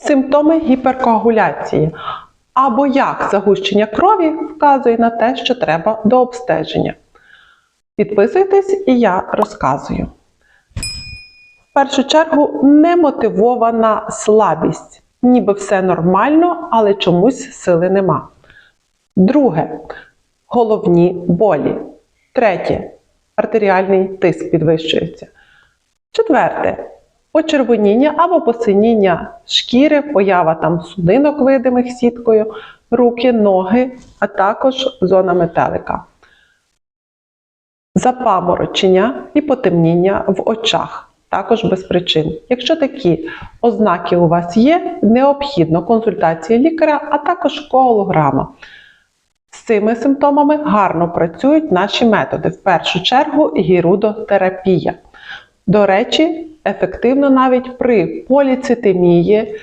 Симптоми гіперкоагуляції або як загущення крові вказує на те, що треба до обстеження. Підписуйтесь і я розказую. В першу чергу немотивована слабість. Ніби все нормально, але чомусь сили нема. Друге головні болі. Третє артеріальний тиск підвищується. Четверте почервоніння або посиніння шкіри, поява там судинок видимих сіткою, руки, ноги, а також зона метелика. Запаморочення і потемніння в очах. Також без причин. Якщо такі ознаки у вас є, необхідно консультація лікаря, а також коолограма. З цими симптомами гарно працюють наші методи. В першу чергу гірудотерапія. До речі, ефективно навіть при поліцитемії,